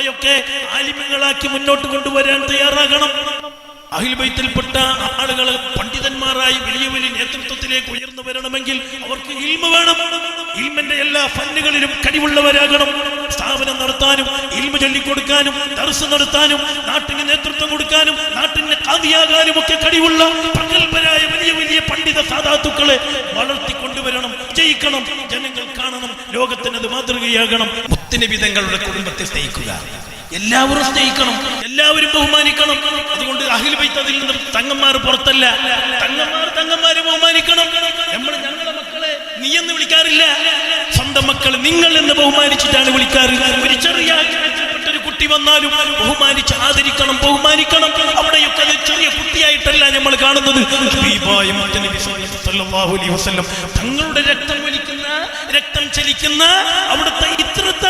അവിടെയൊക്കെ ആലിമ്യങ്ങളാക്കി മുന്നോട്ട് കൊണ്ടുവരാൻ തയ്യാറാകണം. അഹിൽബൈത്തിൽപ്പെട്ട ആളുകൾ പണ്ഡിതന്മാരായി വലിയ വലിയ നേതൃത്വത്തിലേക്ക് ഉയർന്നു വരണമെങ്കിൽ അവർക്ക് ഇൽമ വേണം. ഇൽമിന്റെ എല്ലാ ഫന്നുകളിലും കഴിവുള്ളവരാകണം. സ്ഥാപനം നടത്താനും ഇൽമ ചൊല്ലിക്കൊടുക്കാനും ദർസ് നടത്താനും നാട്ടിന് നേതൃത്വം കൊടുക്കാനും നാട്ടിന് കാതിയാകാനും ഒക്കെ കഴിവുള്ള പ്രഗത്ഭരായ വലിയ വലിയ പണ്ഡിത സാധാത്തുക്കളെ വളർത്തിക്കൊണ്ടുവരണം ജയിക്കണം ജനങ്ങൾ കാണണം. ലോകത്തിന് അത് മാതൃകയാകണം. മുത്തനബി തങ്ങളുടെ കുടുംബത്തെ സ്നേഹിക്കുക. എല്ലാവരും സ്നേഹിക്കണം. എല്ലാവരും ബഹുമാനിക്കണം. അതുകൊണ്ട് അഹിൽ ബൈത്ത് അതിൽ നിന്നും തങ്ങന്മാർ പുറത്തല്ല. തങ്ങന്മാർ തങ്ങന്മാരെ ബഹുമാനിക്കണം. നമ്മൾ ഞങ്ങളുടെ മക്കളെ നീ എന്ന് വിളിക്കാറില്ല. സ്വന്തം മക്കളെ നിങ്ങൾ എന്ന് ബഹുമാനിച്ചിട്ടാണ് വിളിക്കാറ്. ഒരു ചെറിയ ഒരു കുട്ടി വന്നാലും ബഹുമാനിച്ച് ആദരിക്കണം ബഹുമാനിക്കണം. അവിടെയൊക്കെ അത് ചെറിയ കുട്ടിയായിട്ടല്ല നമ്മൾ കാണുന്നത്. തങ്ങളുടെ രക്തം രക്തം ചലിക്കുന്ന അവിടുത്തെ ഇത്രത്താണ്